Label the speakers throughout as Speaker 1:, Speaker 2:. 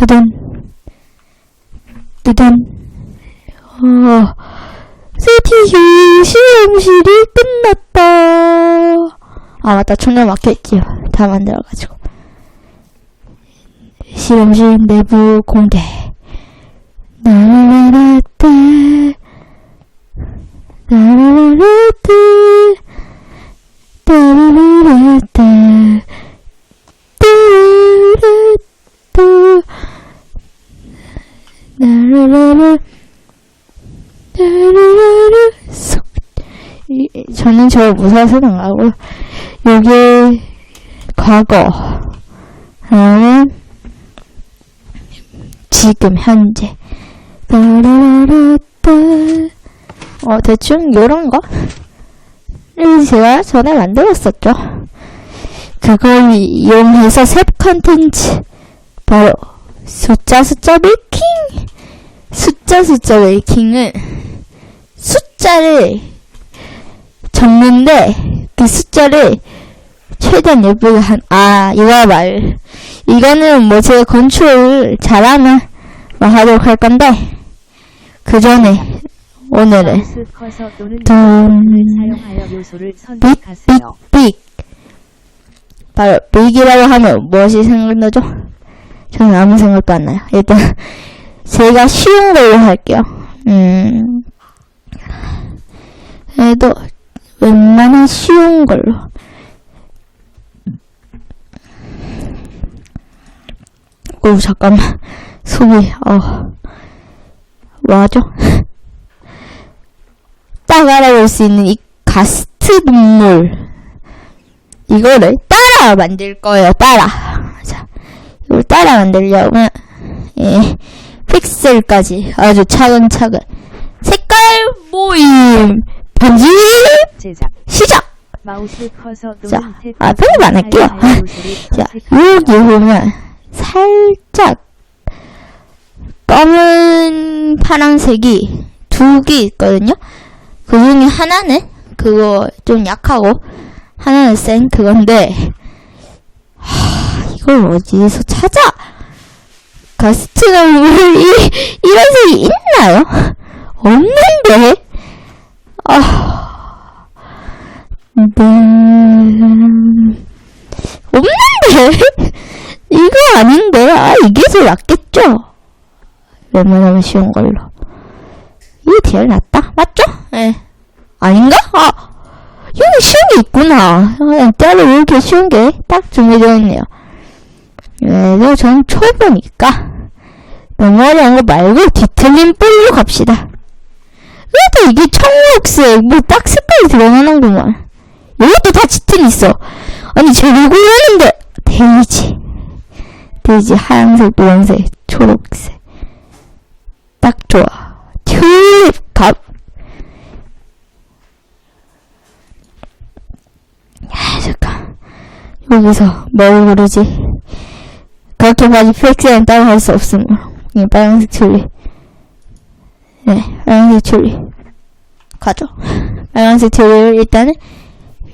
Speaker 1: 뜨든 뜨든 어 스티휴 실험실이 끝났다. 아 맞다. 총알 막혀있지요. 다 만들어가지고. 실험실 내부 공개. 나라라라따 나라라라따 따라라라따 저는 저 무서워서 나가고 여기 과거 다음은 지금 현재. 어 대충 요런 거? 를 제가 전에 만들었었죠. 그걸 이용해서 새 컨텐츠. 바로 숫자 숫자 메이킹 숫자 숫자 메이킹은 숫자를 적는데 그 숫자를 최대한 예쁘게 한, 아, 이거 말. 이거는 뭐 제가 건축을 잘하면 뭐 하도록 할 건데, 그 전에, 오늘은, 돈, 빅. 빅, 빅. 바로, 빅이라고 하면 무엇이 생각나죠? 저는 아무 생각도 안 나요. 일단, 제가 쉬운 걸로 할게요. 음, 그래도, 웬만한 쉬운 걸로. 오, 잠깐만. 속이, 어. 뭐하죠? 딱 알아볼 수 있는 이 가스트 동물. 이거를 따라 만들 거예요, 따라. 자, 이걸 따라 만들려면, 예, 픽셀까지 아주 차근차근. 색깔 모임! 반지!
Speaker 2: 제작.
Speaker 1: 시작!
Speaker 2: 마우스 커서
Speaker 1: 자,
Speaker 2: 탭
Speaker 1: 아, 할게요.
Speaker 2: 사용하여 요소를
Speaker 1: 자. 여기 보면 살짝 검은 파란색이 두 개 있거든요. 그 중에 하나는 그거 좀 약하고 하나는 센 그건데 하, 이걸 어디에서 찾아? 가스트가 이 이런 색이 있나요? 없는데? 아, 네. 없는데? 이거 아닌데? 아, 이게 제일 낫겠죠? 웬만하면 쉬운 걸로. 이게 제일 낫다? 맞죠? 예. 아닌가? 아, 여기 쉬운 게 있구나. 아, 따로 이렇게 쉬운 게딱 준비되어 있네요. 그래도 전 초보니까 너무 어려운 거 말고 뒤틀린 뿔로 갑시다. 그래도 이게 청록색, 뭐딱 색깔이 들어가는구만. 이것도 다 짙은 있어. 아니, 제일 고르는데, 데이지. 데이지, 하얀색, 노란색, 초록색. 딱 좋아. 튤립, 갑. 야, 잠깐. 여기서 뭘 고르지? 그렇게까지 따로 할수 없으 이 빨간색 튤립. 네, 빨간색 튤립. 가죠. 빨간색 튤립을 일단은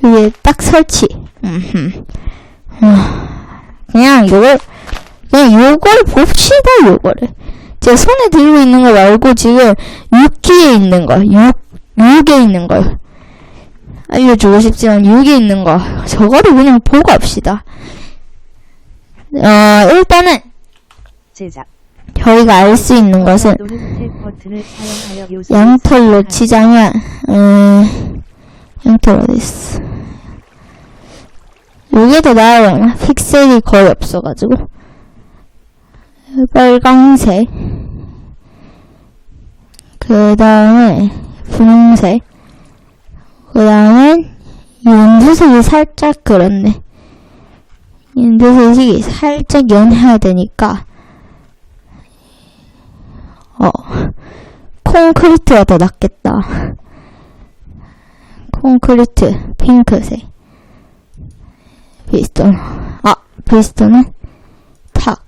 Speaker 1: 위에 딱 설치. 아, 그냥 요걸, 그냥 요걸 봅시다, 요거를. 제가 손에 들고 있는 거 말고 지금 6기에 있는 거, 6, 6에 있는 거. 알려주고 싶지만 6에 있는 거. 저거를 그냥 보고 합시다. 어, 일단은
Speaker 2: 제작.
Speaker 1: 저희가 알 수 있는 것은 양털로. 치자면, 음, 양털 어딨어. 요게 더 나아요. 픽셀이 거의 없어가지고. 빨강색. 그 다음에, 분홍색. 그 다음에, 연두색이 살짝 그렇네. 연두색이 살짝 연해야 되니까, 어, 콘크리트가 더 낫겠다. 콘크리트, 핑크색. 피스톤. 아, 피스톤은 탁.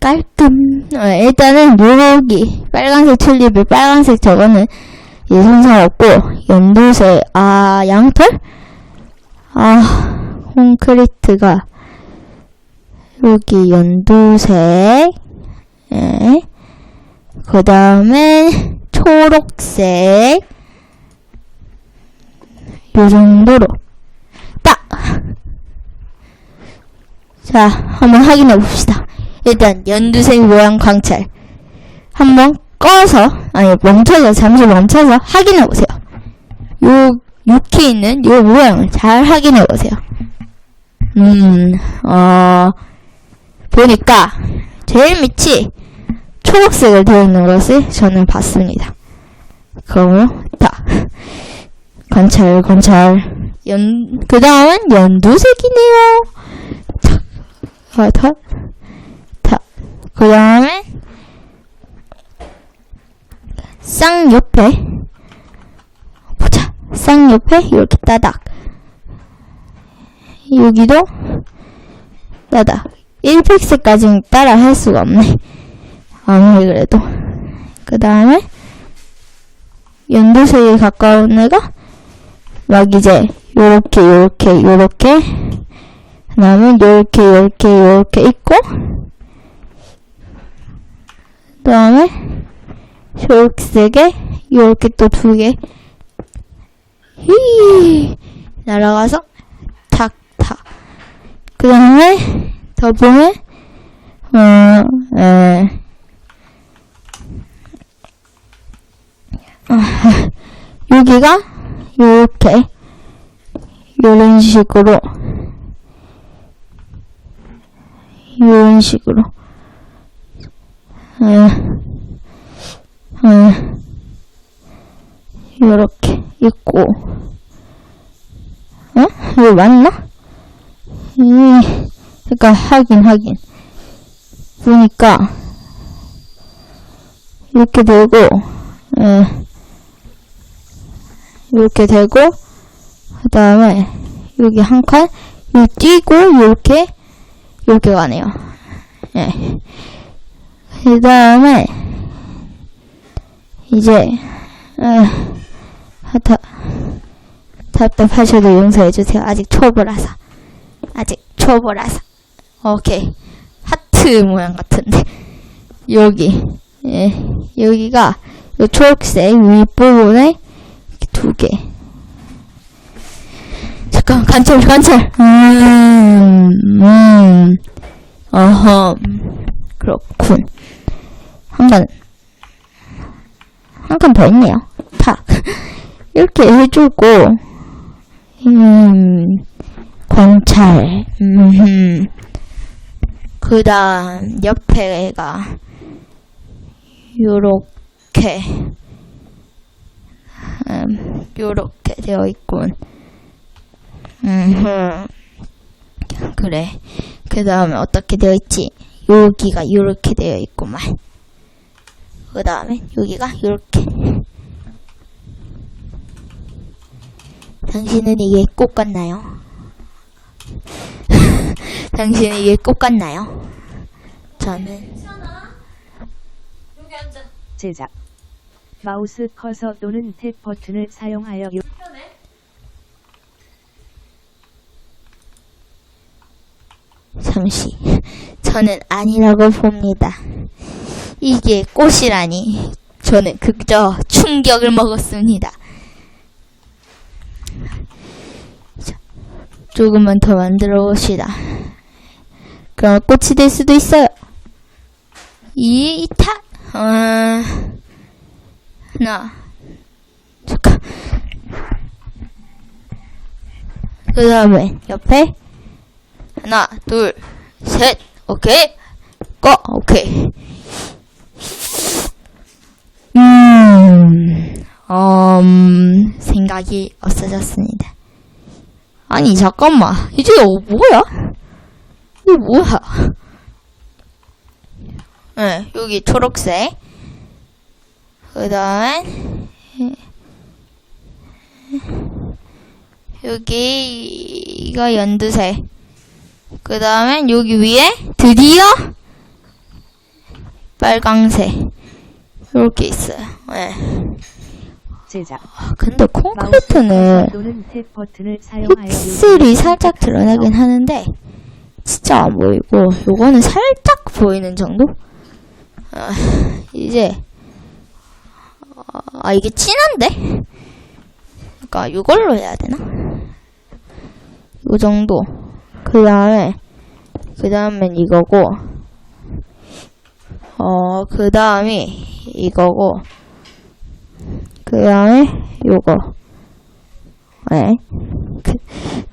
Speaker 1: 깔끔. 어, 일단은 여기 빨간색 튤립을 빨간색 저거는 예, 상없고 연두색, 아, 양털? 아, 콘크리트가 여기 연두색, 예. 그 다음에 초록색, 요 정도로 딱. 자, 한번 확인해 봅시다. 일단 연두색 모양 광채 한번 꺼서 아니 멈춰서 잠시 멈춰서 확인해 보세요. 요 이렇게 있는 요 모양을 잘 확인해 보세요. 음, 어, 보니까 제일 밑이 초록색을 되어 있는 것을 저는 봤습니다. 그러므로 다 관찰 관찰 연, 그 다음은 연두색이네요. 탁, 아, 탁, 탁. 그 다음에 쌍 옆에 보자. 쌍 옆에 이렇게 따닥. 여기도 따닥. 1픽스까지는 따라 할 수가 없네. 아무리 그래도. 그 다음에 연두색에 가까운 애가 막 이제 요렇게 요렇게 요렇게 그 다음에 요렇게 요렇게 요렇게 있고 그 다음에 초록색에 요렇게 또 두 개. 휘 날아가서 탁탁. 그 다음에 더 보면 어, 에. 아, 여기가 요렇게 요런 식으로 요런 식으로 에. 음, 요렇게 있고, 어? 이거 맞나? 이, 그니까, 하긴, 하긴. 보니까, 이렇게 되고, 예, 이렇게 되고, 그 다음에, 여기 한 칸, 요 띄고, 요렇게, 요렇게 가네요. 예. 그 다음에, 이제 에, 다, 답답하셔도 용서해주세요. 아직 초보라서. 아직 초보라서. 오케이. 하트 모양 같은데. 여기. 예, 여기가 요 초록색 윗부분에 이렇게 두 개. 잠깐, 관찰, 관찰. 음, 음. 어허. 그렇군. 한 번 한 칸 더 있네요. 탁. 이렇게 해주고, 음, 관찰, 음, 그 다음, 옆에가, 요렇게, 음, 요렇게 되어 있군. 음, 그래. 그 다음에 어떻게 되어 있지? 여기가 요렇게 되어 있구만. 그 다음에 여기가 이렇게 당신은 이게 꽃 같나요? 당신은 이게 꽃 같나요? 저는
Speaker 2: 제작. 마우스 커서 또는 탭 버튼을 사용하여 요
Speaker 1: 잠시 저는 아니라고 봅니다. 이게 꽃이라니 저는 그저 충격을 먹었습니다. 자, 조금만 더 만들어 봅시다. 그럼 꽃이 될 수도 있어요. 이, 타, 어, 하 나, 잠깐. 그 다음에 옆에 하나, 둘, 셋, 오케이. 꺼, 오케이. 음, 음, 생각이 없어졌습니다. 아니, 잠깐만. 이제 어, 뭐야? 이게 뭐야? 네, 여기 초록색. 그 다음에, 여기가 연두색. 그 다음에 여기 위에 드디어 빨강색. 이렇게 있어요. 네.
Speaker 2: 제작.
Speaker 1: 아, 근데 콘크리트는 픽셀이 살짝 드러나긴 하는데 진짜 안 보이고 요거는 살짝 보이는 정도? 아, 이제 아 이게 진한데? 그러니까 이걸로 해야 되나? 요 정도. 그 다음에 그 다음엔 이거고 어 그 다음이 이거고 그 다음에 요거 네. 그,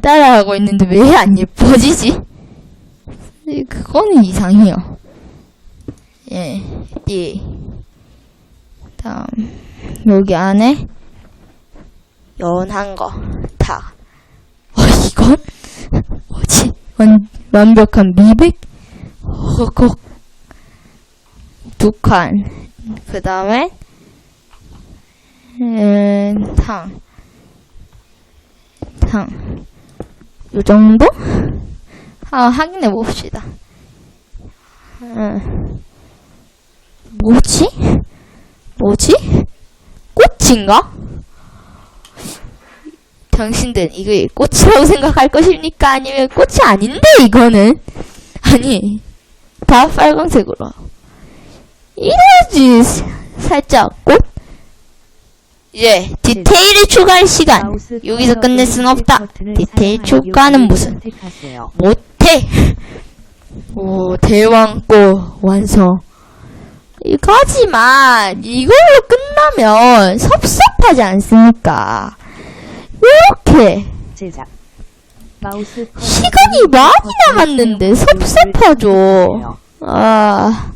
Speaker 1: 따라하고 있는데 왜 안 예뻐지지? 이- 그거는 이상해요. 예, 이 다음 여기 안에 연한 거 다. 어 이건 뭐지? 완 완벽한 미백? 허걱 두 칸. 그 다음에 음, 탕. 탕. 요 정도? 아, 확인해 봅시다. 음. 뭐지? 뭐지? 꽃인가? 당신들 이거 꽃이라고 생각할 것입니까? 아니면 꽃이 아닌데 이거는? 아니 다 빨강색으로 이래야지 살짝 꽃? 이제 디테일을 추가할 시간 여기서 끝낼 순 없다 디테일 추가는 무슨. 못해. 오, 대왕꽃 완성. 이거 하지만 이걸로 끝나면 섭섭하지 않습니까? 이렇게
Speaker 2: 제작.
Speaker 1: 시간이 많이 남았는데 섭섭하죠. 아,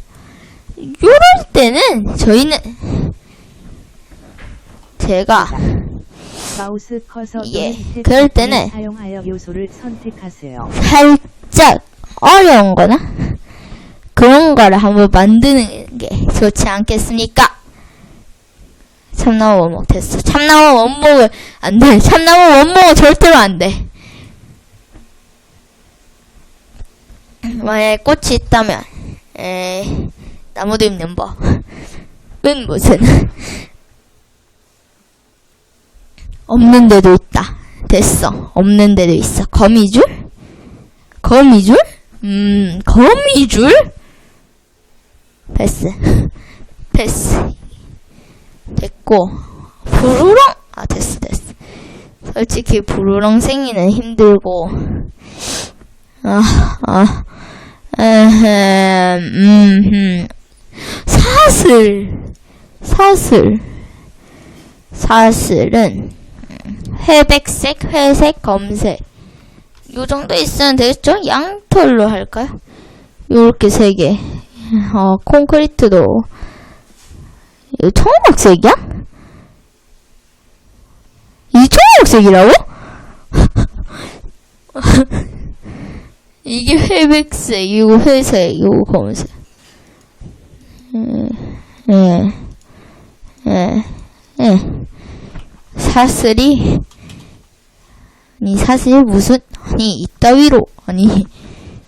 Speaker 1: 이럴 때는 저희는 제가
Speaker 2: 마우스 커서
Speaker 1: 예, 그럴 때는
Speaker 2: 사용하여 요소를 선택하세요.
Speaker 1: 살짝 어려운 거나 그런 거를 한번 만드는 게 좋지 않겠습니까? 참나무 원목 됐어. 참나무 원목은 안 돼. 참나무 원목은 절대로 안 돼. 만약에 꽃이 있다면, 에, 나무도 있는 법. 은 무슨. 없는 데도 있다. 됐어. 없는 데도 있어. 거미줄? 거미줄? 음, 거미줄? 패스. 패스. 됐고. 부르렁! 아, 됐어, 됐어. 솔직히 부르렁생이는 힘들고. 아, 아. 에헴, 음, 사슬. 사슬. 사슬은, 음, 회백색, 회색, 검색. 요 정도 있으면 되겠죠? 양털로 할까요? 요렇게 세 개. 어, 콘크리트도. 이거 청록색이야? 이 청록색이라고? 이게 회백색, 이거 회색, 이거 검은색. 예, 예, 예, 예. 사슬이, 아니, 사슬이 무슨, 아니, 이따위로, 아니,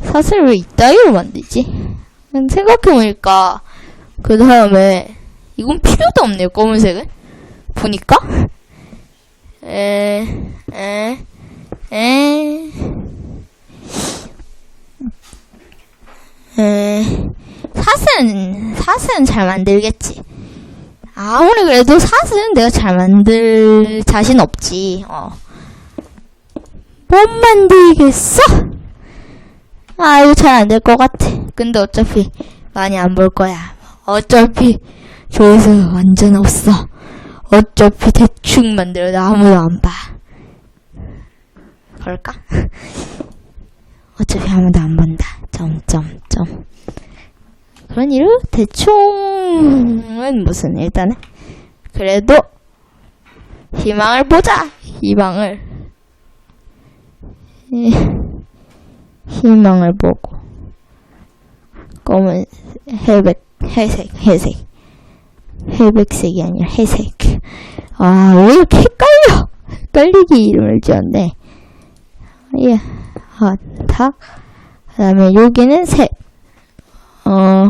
Speaker 1: 사슬 왜 이따위로 만들지? 그냥 생각해보니까, 그 다음에, 이건 필요도 없네요, 검은색은. 보니까. 에, 에, 에, 에, 사슬은, 사슬은 잘 만들겠지. 아무리 그래도 사슬은 내가 잘 만들 자신 없지, 어. 못 만들겠어? 아, 이거 잘 안 될 것 같아. 근데 어차피 많이 안 볼 거야. 어차피 조회수 완전 없어. 어차피 대충 만들어도 아무도 안 봐. 그럴까? 어차피 아무도 안 본다. 점점점. 그런 이유 대충은 무슨 일단은 그래도 희망을 보자. 희망을. 예. 희망을 보고 검은 회백 회색 회색 회백색이 아니라 회색 아왜 이렇게 헷갈려 헷갈리기 이름을 지었네 예, 아, 탁. 그 다음에 여기는 셋. 어,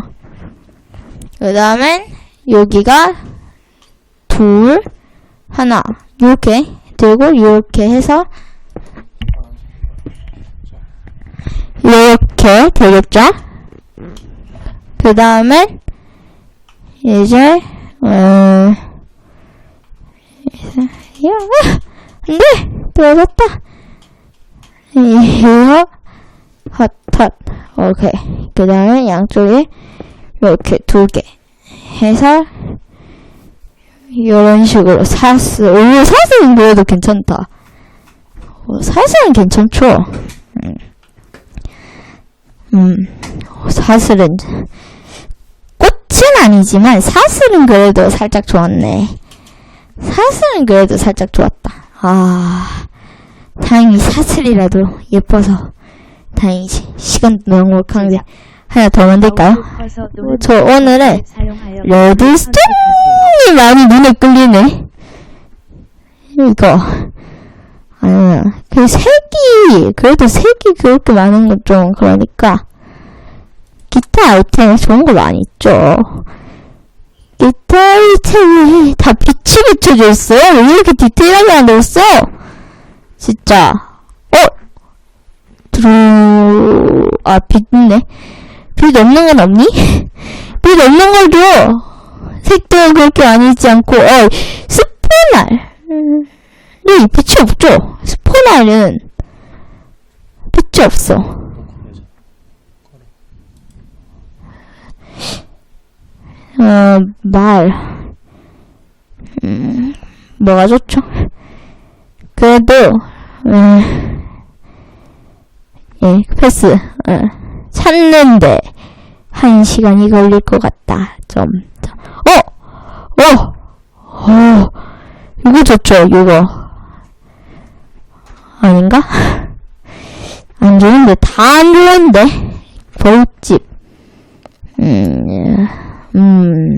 Speaker 1: 그 다음엔 여기가 둘, 하나. 요렇게 들고 요렇게 해서 이렇게 되겠죠? 그 다음에 이제 어야 안돼! 들어갔다! 이거 핫핫 오케이. 그 다음에 양쪽에 이렇게 두 개 해서 이런 식으로 사스 오 사스는 그래도 괜찮다. 오, 사스는 괜찮죠? 음, 음 사슬은 꽃은 아니지만 사슬은 그래도 살짝 좋았네 사슬은 그래도 살짝 좋았다 아 다행히 사슬이라도 예뻐서 다행이지 시간 너무 강제 하나 더 만들까요? 저 오늘은 레드스톤이. 많이 눈에 끌리네. 이거. 아니야. 그 색이, 그래도 색이 그렇게 많은 건 좀, 그러니까. 기타 아이템에 좋은 거 많이 있죠. 기타 아이템이 다 빛이 비춰져 있어요? 왜 이렇게 디테일하게 만들었어? 진짜. 어? 드루, 아, 빛 있네. 빛 없는 건 없니? 빛 없는 걸 줘! 색도 그렇게 많이 있지 않고, 어, 스포날. 음, 네, 빛이 없죠? 스포날은 빛이 없어. 어, 말. 음, 뭐가 좋죠? 그래도, 음, 예, 패스. 어, 찾는데, 한 시간이 걸릴 것 같다. 좀, 더. 어! 어! 어! 이거 좋죠, 이거. 아닌가? 안 좋은데, 다 안 좋은데? 벌집. 음, 예. 음.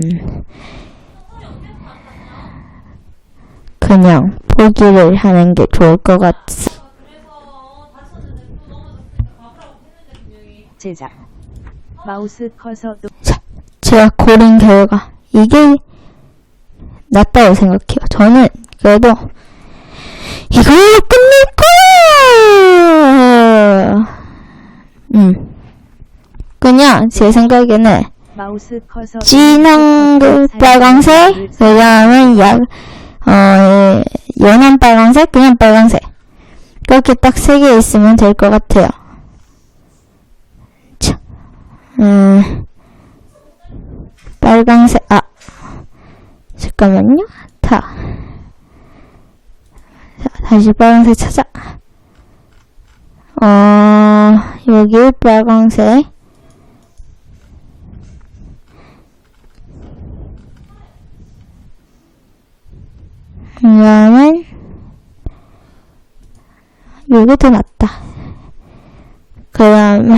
Speaker 1: 그냥 포기를 하는 게 좋을 것 같,
Speaker 2: 제작 마우스 커서 또
Speaker 1: 제가 고른 결과 이게 낫다고 생각해요. 저는 그래도 이걸로 끝낼 거야. 음, 그냥 제 생각에는
Speaker 2: 마우스 커서
Speaker 1: 진한 그 빨강색, 그 다음에 약, 어, 예, 연한 빨강색, 그냥 빨강색. 그렇게 딱 세 개 있으면 될 것 같아요. 자, 음, 빨강색, 아, 잠깐만요. 다. 자, 다시 빨강색 찾아. 어, 여기 빨강색. 그 다음은, 요게 더 낫다. 그 다음에,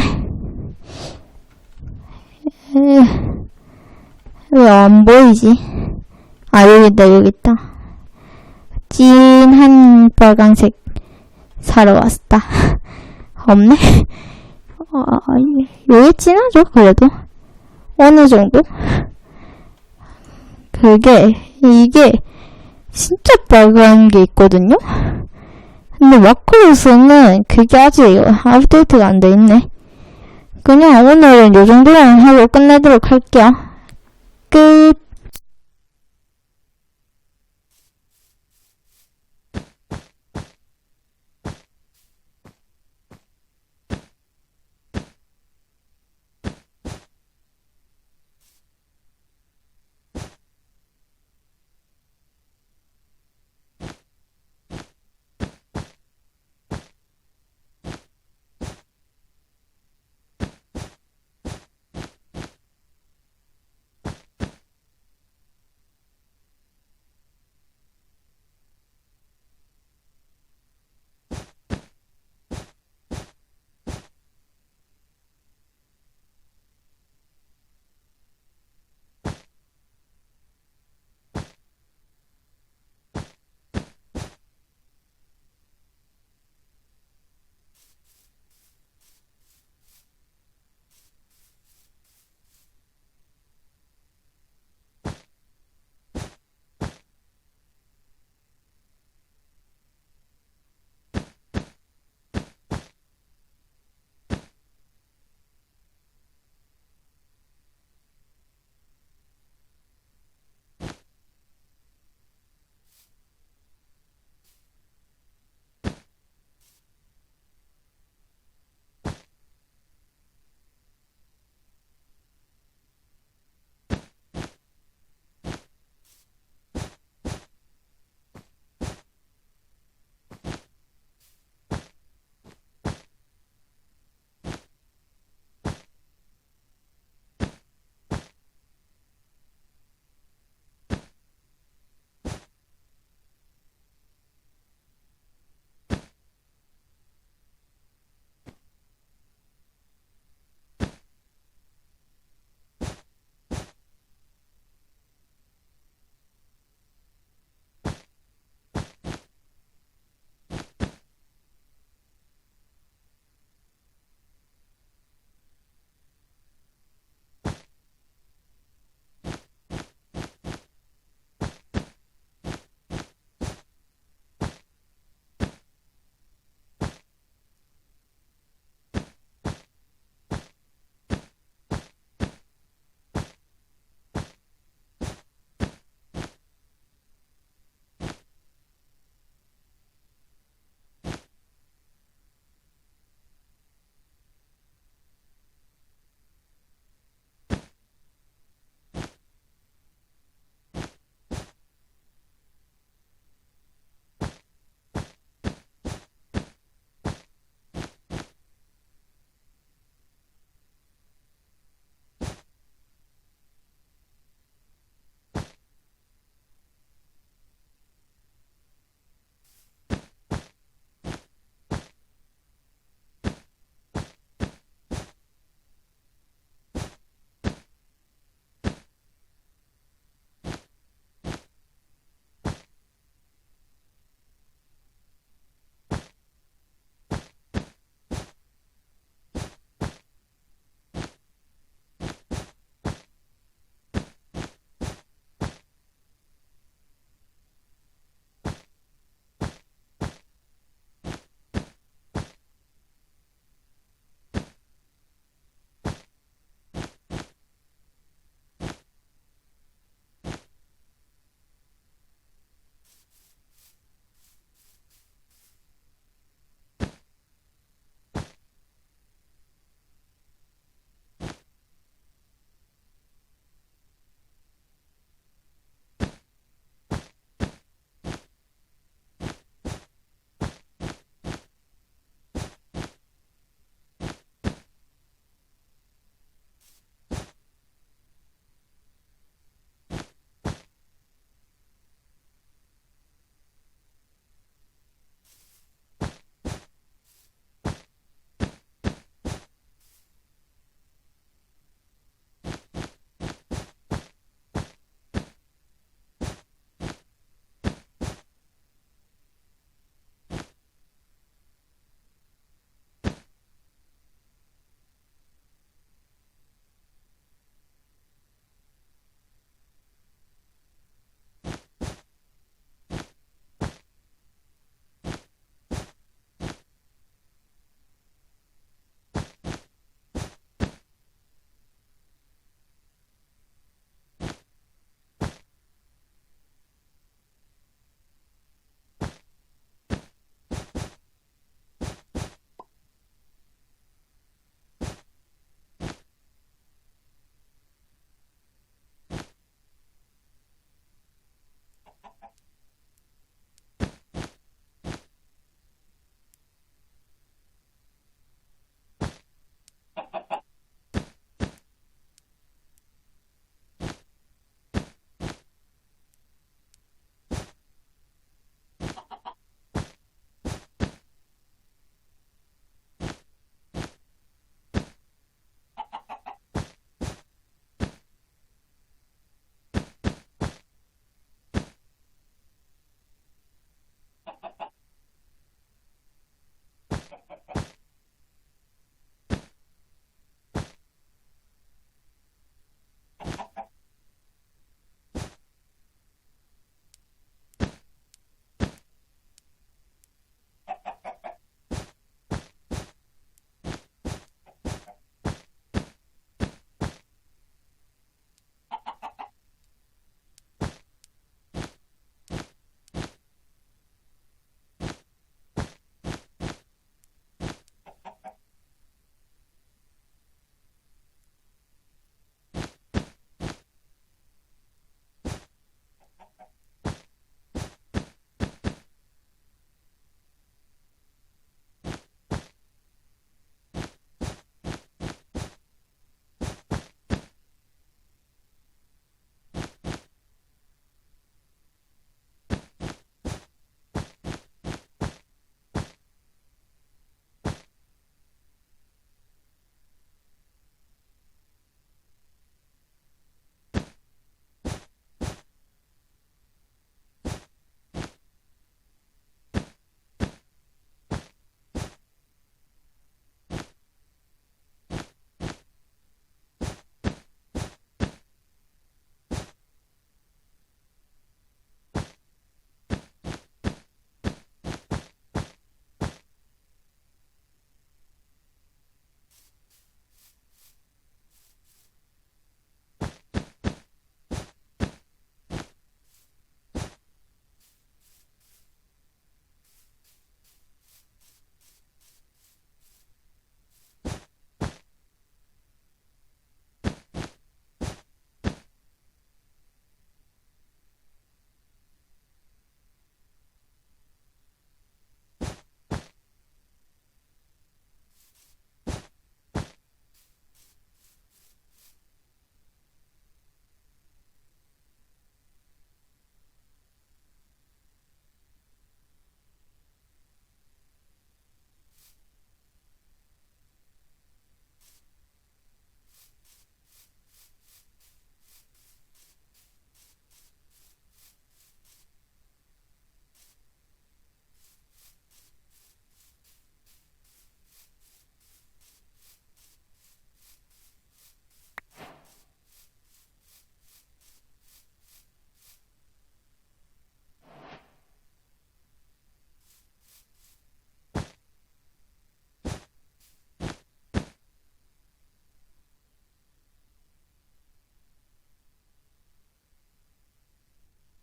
Speaker 1: 왜 안 보이지? 아, 여기 있다, 여기 있다. 진한 빨강색 사러 왔다. 없네? 아, 요게 진하죠, 그래도. 어느 정도? 그게, 이게, 진짜 빨간 게 있거든요? 근데 마크로스는 그게 아직 업데이트가 안 돼 있네. 그냥 오늘은 요 정도만 하고 끝내도록 할게요. 끝.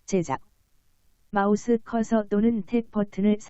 Speaker 2: 제작. 마우스 커서 또는 탭 버튼을